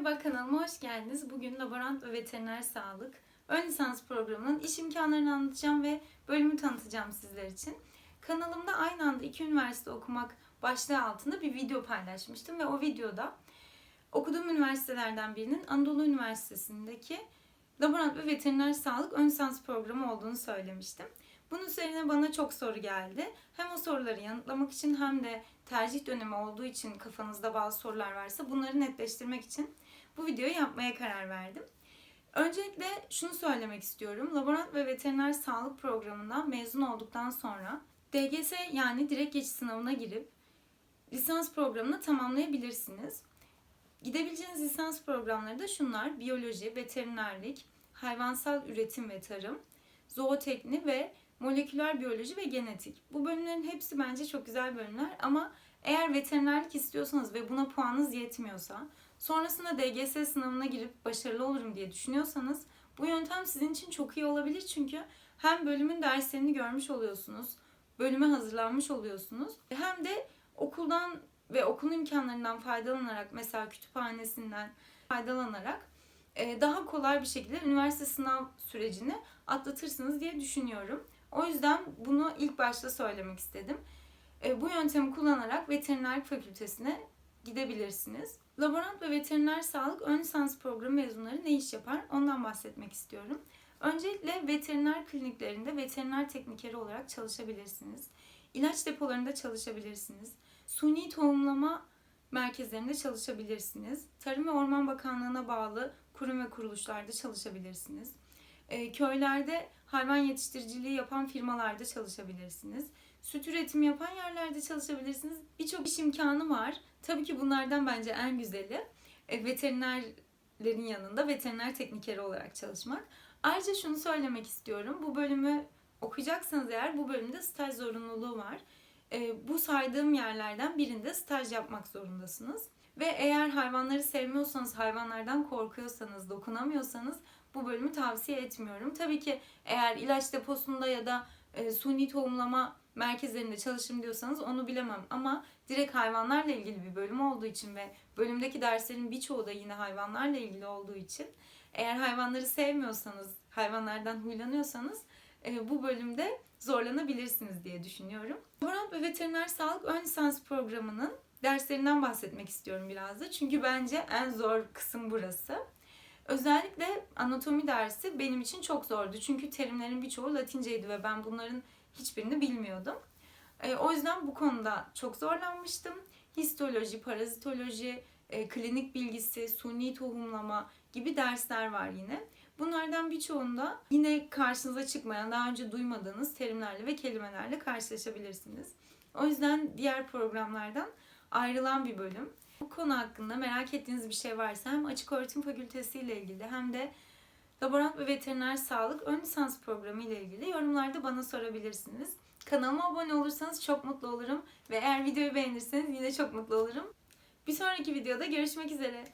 Merhaba kanalıma hoş geldiniz. Bugün laborant ve veteriner sağlık ön lisans programının iş imkanlarını anlatacağım ve bölümü tanıtacağım sizler için. Kanalımda aynı anda iki üniversite okumak başlığı altında bir video paylaşmıştım ve o videoda okuduğum üniversitelerden birinin Anadolu Üniversitesi'ndeki laborant ve veteriner sağlık ön lisans programı olduğunu söylemiştim. Bunun üzerine bana çok soru geldi. Hem o soruları yanıtlamak için hem de tercih dönemi olduğu için kafanızda bazı sorular varsa bunları netleştirmek için bu videoyu yapmaya karar verdim. Öncelikle şunu söylemek istiyorum. Laborant ve veteriner sağlık programından mezun olduktan sonra DGS yani direkt geçiş sınavına girip lisans programını tamamlayabilirsiniz. Gidebileceğiniz lisans programları da şunlar. Biyoloji, veterinerlik, hayvansal üretim ve tarım, zootekni ve moleküler biyoloji ve genetik. Bu bölümlerin hepsi bence çok güzel bölümler ama eğer veterinerlik istiyorsanız ve buna puanınız yetmiyorsa, sonrasında DGS sınavına girip başarılı olurum diye düşünüyorsanız bu yöntem sizin için çok iyi olabilir çünkü hem bölümün derslerini görmüş oluyorsunuz, bölüme hazırlanmış oluyorsunuz hem de okuldan ve okul imkanlarından faydalanarak mesela kütüphanesinden faydalanarak e, daha kolay bir şekilde üniversite sınav sürecini atlatırsınız diye düşünüyorum. O yüzden bunu ilk başta söylemek istedim. E, bu yöntemi kullanarak veterinerlik fakültesine gidebilirsiniz. Laborant ve veteriner sağlık ön lisans programı mezunları ne iş yapar? Ondan bahsetmek istiyorum. Öncelikle veteriner kliniklerinde veteriner teknikeri olarak çalışabilirsiniz. İlaç depolarında çalışabilirsiniz. Suni tohumlama merkezlerinde çalışabilirsiniz. Tarım ve Orman Bakanlığı'na bağlı kurum ve kuruluşlarda çalışabilirsiniz. E, köylerde hayvan yetiştiriciliği yapan firmalarda çalışabilirsiniz. Süt üretimi yapan yerlerde çalışabilirsiniz. Birçok iş imkanı var. Tabii ki bunlardan bence en güzeli e, veterinerlerin yanında veteriner teknikeri olarak çalışmak. Ayrıca şunu söylemek istiyorum. Bu bölümü okuyacaksanız eğer bu bölümde staj zorunluluğu var. E, bu saydığım yerlerden birinde staj yapmak zorundasınız. Ve eğer hayvanları sevmiyorsanız, hayvanlardan korkuyorsanız, dokunamıyorsanız bu bölümü tavsiye etmiyorum. Tabii ki eğer ilaç deposunda ya da e, suni tohumlama merkezlerinde çalışırım diyorsanız onu bilemem. Ama direkt hayvanlarla ilgili bir bölüm olduğu için ve bölümdeki derslerin birçoğu da yine hayvanlarla ilgili olduğu için eğer hayvanları sevmiyorsanız, hayvanlardan huylanıyorsanız bu bölümde zorlanabilirsiniz diye düşünüyorum. Laborant ve veteriner sağlık ön lisans programının derslerinden bahsetmek istiyorum biraz da. Çünkü bence en zor kısım burası. Özellikle anatomi dersi benim için çok zordu. Çünkü terimlerin birçoğu Latinceydi ve ben bunların hiçbirini bilmiyordum. E, o yüzden bu konuda çok zorlanmıştım. Histoloji, parazitoloji, e, klinik bilgisi, suni tohumlama gibi dersler var yine. Bunlardan birçoğunda yine karşınıza çıkmayan, daha önce duymadığınız terimlerle ve kelimelerle karşılaşabilirsiniz. O yüzden diğer programlardan ayrılan bir bölüm. Bu konu hakkında merak ettiğiniz bir şey varsa hem Açık Öğretim Fakültesi ile ilgili hem de Laborant ve Veteriner Sağlık ön lisans programı ile ilgili yorumlarda bana sorabilirsiniz. Kanalıma abone olursanız çok mutlu olurum ve eğer videoyu beğenirseniz yine çok mutlu olurum. Bir sonraki videoda görüşmek üzere.